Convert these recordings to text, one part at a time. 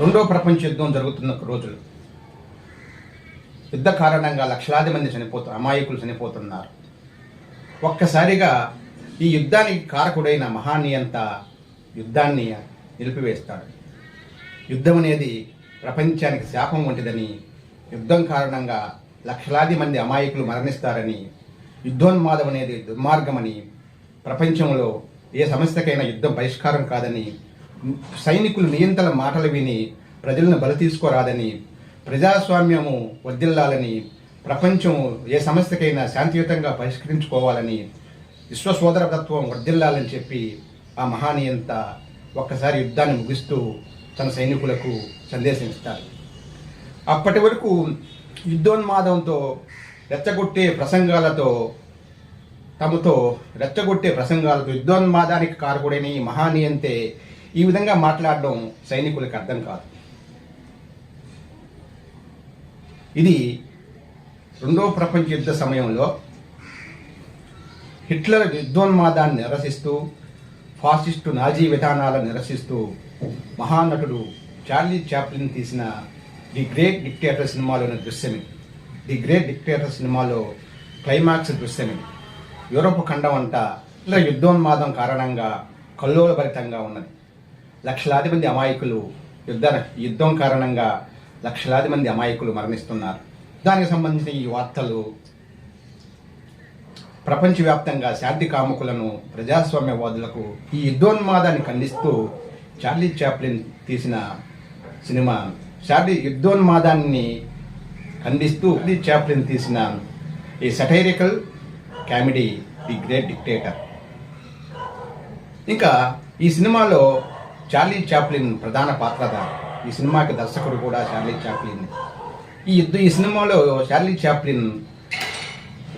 రెండో ప్రపంచ యుద్ధం జరుగుతున్న రోజులు. యుద్ధ కారణంగా లక్షలాది మంది చనిపోతు అమాయకులు చనిపోతున్నారు. ఒక్కసారిగా ఈ యుద్ధానికి కారకుడైన మహానీయంత యుద్ధాన్ని నిలిపివేస్తాడు. యుద్ధం అనేది ప్రపంచానికి శాపం వంటిదని యుద్ధం కారణంగా లక్షలాది మంది అమాయకులు మరణిస్తారని యుద్ధోన్మాదం అనేది దుర్మార్గమని ప్రపంచంలో ఏ సమస్యకైనా యుద్ధం పరిష్కారం కాదని సైనికులు నియంతల మాటలు విని ప్రజలను బలి తీసుకోరాదని ప్రజాస్వామ్యము వర్దిల్లాలని ప్రపంచం ఏ సమస్యకైనా శాంతియుతంగా పరిష్కరించుకోవాలని విశ్వసోదరతత్వం వర్ధిల్లాలని చెప్పి ఆ మహానీయంత ఒక్కసారి యుద్ధాన్ని ముగిస్తూ తన సైనికులకు సందేశం ఇస్తారు. అప్పటి వరకు యుద్ధోన్మాదంతో రెచ్చగొట్టే ప్రసంగాలతో తమతో రెచ్చగొట్టే ప్రసంగాలతో యుద్ధోన్మాదానికి కారకుడైన ఈ మహానీయంతే ఈ విధంగా మాట్లాడడం సైనికులకు అర్థం కాదు. ఇది రెండో ప్రపంచ యుద్ధ సమయంలో హిట్లర్ యుద్ధోన్మాదాన్ని నిరసిస్తూ ఫాసిస్టు నాజీ విధానాలను నిరసిస్తూ మహానటుడు చార్లీ చాప్లిన్ తీసిన ది గ్రేట్ డిక్టేటర్ సినిమాలోని దృశ్యమే. ది గ్రేట్ డిక్టేటర్ సినిమాలో క్లైమాక్స్ దృశ్యమే. యూరోప్ ఖండం అంతా హిట్లర్ యుద్ధోన్మాదం కారణంగా కల్లోలభరితంగా ఉన్నది. లక్షలాది మంది అమాయకులు యుద్ధ యుద్ధం కారణంగా లక్షలాది మంది అమాయకులు మరణిస్తున్నారు. దానికి సంబంధించిన ఈ వార్తలు ప్రపంచవ్యాప్తంగా శాంతి కాముకులను ప్రజాస్వామ్యవాదులకు ఈ యుద్ధోన్మాదాన్ని ఖండిస్తూ చార్లీ చాప్లిన్ తీసిన సినిమా చార్లీ యుద్ధోన్మాదాన్ని ఖండిస్తూ చార్లీ చాప్లిన్ తీసిన ఈ satirical comedy the Great Dictator. ఇంకా ఈ సినిమాలో చార్లీ చాప్లిన్ ప్రధాన పాత్రధారి. ఈ సినిమాకి దర్శకుడు కూడా చార్లీ చాప్లిన్. ఈ ఇద్దరు ఈ సినిమాలో చార్లీ చాప్లిన్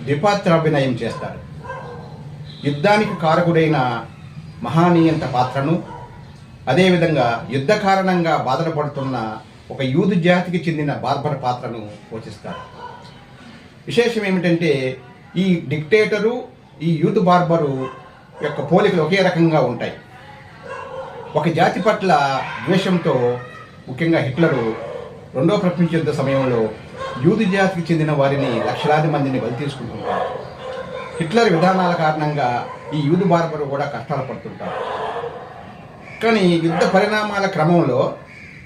ద్విపాత్రాభినయం చేస్తాడు యుద్ధానికి కారకుడైన మహానీయంత పాత్రను అదేవిధంగా యుద్ధ కారణంగా బాధలు పడుతున్న ఒక యూదు జాతికి చెందిన బార్బర్ పాత్రను పోషిస్తాడు విశేషం ఏమిటంటే ఈ డిక్టేటరు ఈ యూత్ బార్బరు యొక్క పోలికలు ఒకే రకంగా ఉంటాయి. ఒక జాతి పట్ల ద్వేషంతో ముఖ్యంగా హిట్లరు రెండో ప్రపంచ యుద్ధ సమయంలో యూదు జాతికి చెందిన వారిని లక్షలాది మందిని బలి తీసుకుంటుంటారు. హిట్లర్ విధానాల కారణంగా ఈ యూదు బార్బరు కూడా కష్టాలు పడుతుంటారు. కానీ యుద్ధ పరిణామాల క్రమంలో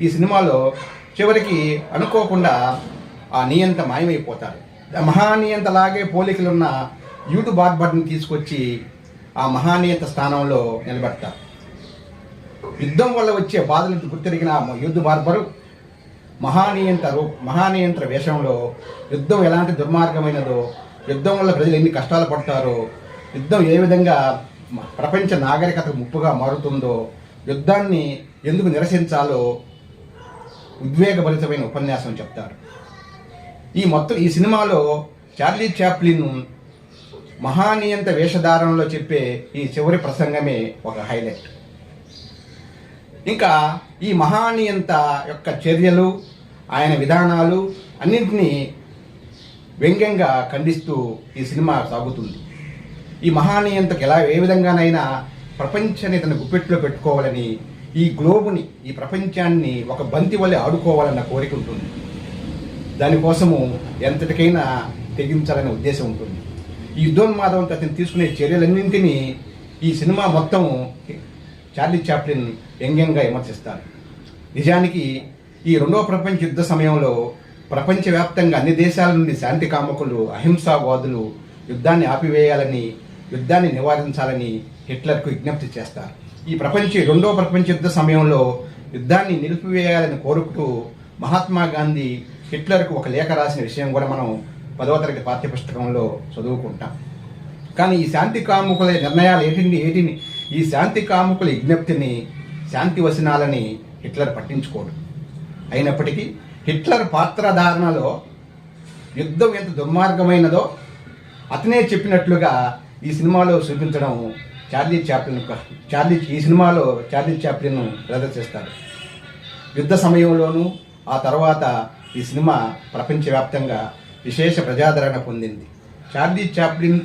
ఈ సినిమాలో చివరికి అనుకోకుండా ఆ నియంత మాయమైపోతారు. మహానియంతలాగే పోలికలున్న యూదు బార్బర్ని తీసుకొచ్చి ఆ మహానీయత స్థానంలో నిలబెడతారు. యుద్ధం వల్ల వచ్చే బాధలను గుర్తెరిగిన యుద్ధ బార్బరు మహానియంత్ర రూ వేషంలో యుద్ధం ఎలాంటి దుర్మార్గమైనదో యుద్ధం వల్ల ప్రజలు ఎన్ని కష్టాలు పడతారో యుద్ధం ఏ విధంగా ప్రపంచ నాగరికతకు ముప్పుగా మారుతుందో యుద్ధాన్ని ఎందుకు నిరసించాలో ఉద్వేగభరితమైన ఉపన్యాసం చెప్తారు. ఈ మొత్తం ఈ సినిమాలో చార్లీ చాప్లిన్ మహానియంత వేషధారణలో చెప్పే ఈ చివరి ప్రసంగమే ఒక హైలైట్. ఇంకా ఈ మహానీయంత యొక్క చర్యలు ఆయన విధానాలు అన్నింటినీ వ్యంగ్యంగా ఖండిస్తూ ఈ సినిమా సాగుతుంది. ఈ మహానీయంతకు ఎలా ఏ విధంగానైనా ప్రపంచాన్ని తన గుప్పెట్లో పెట్టుకోవాలని ఈ గ్లోబుని ఈ ప్రపంచాన్ని ఒక బంతి వల్లే ఆడుకోవాలన్న కోరిక ఉంటుంది. దానికోసము ఎంతటికైనా తెగించాలనే ఉద్దేశం ఉంటుంది. ఈ యుద్ధోన్మాదంతో అతను తీసుకునే చర్యలన్నింటినీ ఈ సినిమా మొత్తం చార్లీ చాప్లిన్ వ్యంగ్యంగా విమర్శిస్తారు. నిజానికి ఈ రెండవ ప్రపంచ యుద్ధ సమయంలో ప్రపంచవ్యాప్తంగా అన్ని దేశాల నుండి శాంతి కామకులు అహింసావాదులు యుద్ధాన్ని ఆపివేయాలని యుద్ధాన్ని నివారించాలని హిట్లర్కు విజ్ఞప్తి చేస్తారు. ఈ ప్రపంచ రెండవ ప్రపంచ యుద్ధ సమయంలో యుద్ధాన్ని నిలిపివేయాలని కోరుకుంటూ మహాత్మా గాంధీ హిట్లర్కు ఒక లేఖ రాసిన విషయం కూడా మనం పదవ తరగతి పాఠ్యపుస్తకంలో చదువుకుంటాం. కానీ ఈ శాంతి కాముకుల నిర్ణయాలు ఏటిని ఏటిని ఈ శాంతి కాముకుల విజ్ఞప్తిని శాంతి వచనాలని హిట్లర్ పట్టించుకోడు. అయినప్పటికీ హిట్లర్ పాత్రధారణలో యుద్ధం ఎంత దుర్మార్గమైనదో అతనే చెప్పినట్లుగా ఈ సినిమాలో చూపించడం చార్లీ చాప్లిన్ చార్లీ ఈ సినిమాలో చార్లీ చాప్లిన్ ప్రదర్శిస్తారు యుద్ధ సమయంలోనూ ఆ తర్వాత ఈ సినిమా ప్రపంచవ్యాప్తంగా విశేష ప్రజాదరణ పొందింది. చార్లీ చాప్లిన్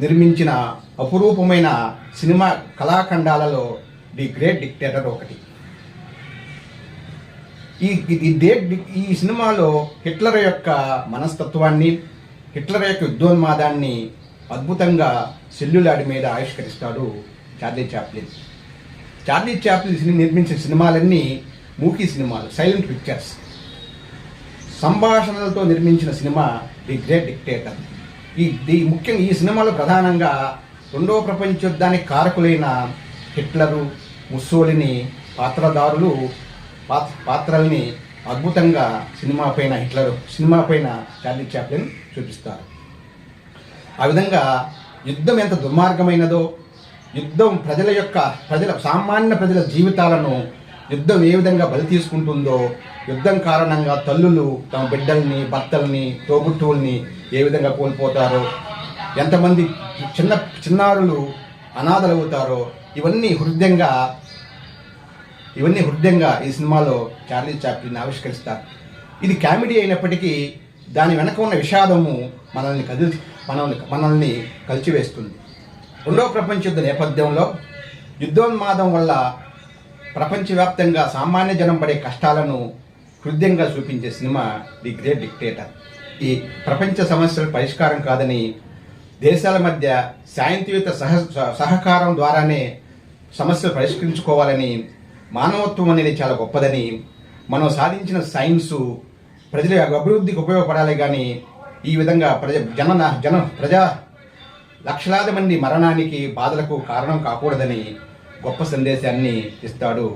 నిర్మించిన అపురూపమైన సినిమా కళాఖండాలలో ది గ్రేట్ డిక్టేటర్ ఒకటి. ఈ ఈ ఈ సినిమాలో హిట్లర్ యొక్క మనస్తత్వాన్ని హిట్లర్ యొక్క యుద్ధోన్మాదాన్ని అద్భుతంగా సెల్యులాడి మీద ఆవిష్కరిస్తాడు చార్లీ చాప్లిన్. చార్లీ చాప్లిన్ సిని- నిర్మించిన సినిమాలన్నీ మూకీ సినిమాలు సైలెంట్ పిక్చర్స్. సంభాషణలతో నిర్మించిన సినిమా ది గ్రేట్ డిక్టేటర్. ఈ ముఖ్యంగా ఈ సినిమాలో ప్రధానంగా రెండవ ప్రపంచ యుద్ధానికి కారకులైన హిట్లరు ముస్సోలిని పాత్రదారులు పాత్ర పాత్రల్ని అద్భుతంగా సినిమా పైన హిట్లర్ సినిమా పైన చార్లీ చాప్లిన్ చూపిస్తారు. ఆ విధంగా యుద్ధం ఎంత దుర్మార్గమైనదో యుద్ధం ప్రజల యొక్క ప్రజల సామాన్య ప్రజల జీవితాలను యుద్ధం ఏ విధంగా బలి తీసుకుంటుందో యుద్ధం కారణంగా తల్లులు తమ బిడ్డల్ని భర్తల్ని తోబుట్టువుల్ని ఏ విధంగా కోల్పోతారో ఎంతమంది చిన్న చిన్నారులు అనాథలవుతారో ఇవన్నీ హృదయంగా ఇవన్నీ హృదయంగా ఈ సినిమాలో చార్లీ చాప్లిన్ ఆవిష్కరిస్తారు. ఇది కామెడీ అయినప్పటికీ దాని వెనక ఉన్న విషాదము మనల్ని కదిలి మనల్ని మనల్ని కలిచివేస్తుంది. రెండవ ప్రపంచ యుద్ధ నేపథ్యంలో యుద్ధోన్మాదం వల్ల ప్రపంచవ్యాప్తంగా సామాన్య జనం పడే కష్టాలను హృదయంగా చూపించే సినిమా ది గ్రేట్ డిక్టేటర్. ఈ ప్రపంచ సమస్యల పరిష్కారం కాదని దేశాల మధ్య శాంతియుత సహ సహకారం ద్వారానే సమస్యలు పరిష్కరించుకోవాలని మానవత్వం అనేది చాలా గొప్పదని మనం సాధించిన సైన్సు ప్రజల అభివృద్ధికి ఉపయోగపడాలి కానీ ఈ విధంగా ప్రజ జన జన ప్రజా లక్షలాది మంది మరణానికి బాధలకు కారణం కాకూడదని గొప్ప సందేశాన్ని ఇస్తాడు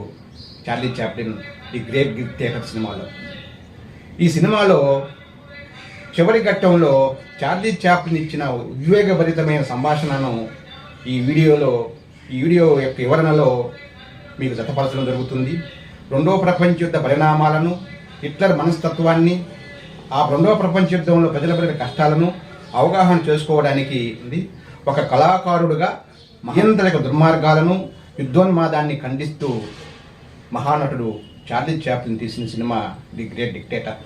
Charlie Chaplin the Great theatre సినిమాలో. ఈ సినిమాలో చివరి ఘట్టంలో చార్లీ చాప్లిన్ ఇచ్చిన ఉద్వేగభరితమైన సంభాషణను ఈ వీడియోలో ఈ వీడియో యొక్క వివరణలో మీకు జతపరచడం జరుగుతుంది. రెండవ ప్రపంచ యుద్ధ పరిణామాలను హిట్లర్ మనస్తత్వాన్ని ఆ రెండవ ప్రపంచ యుద్ధంలో ప్రజల పడిన కష్టాలను అవగాహన చేసుకోవడానికి ఉంది. ఒక కళాకారుడుగా మహేంద్రక దుర్మార్గాలను యుద్ధోన్మాదాన్ని ఖండిస్తూ మహానటుడు చార్లీ చాప్లిన్ తీసిన సినిమా ది గ్రేట్ డిక్టేటర్.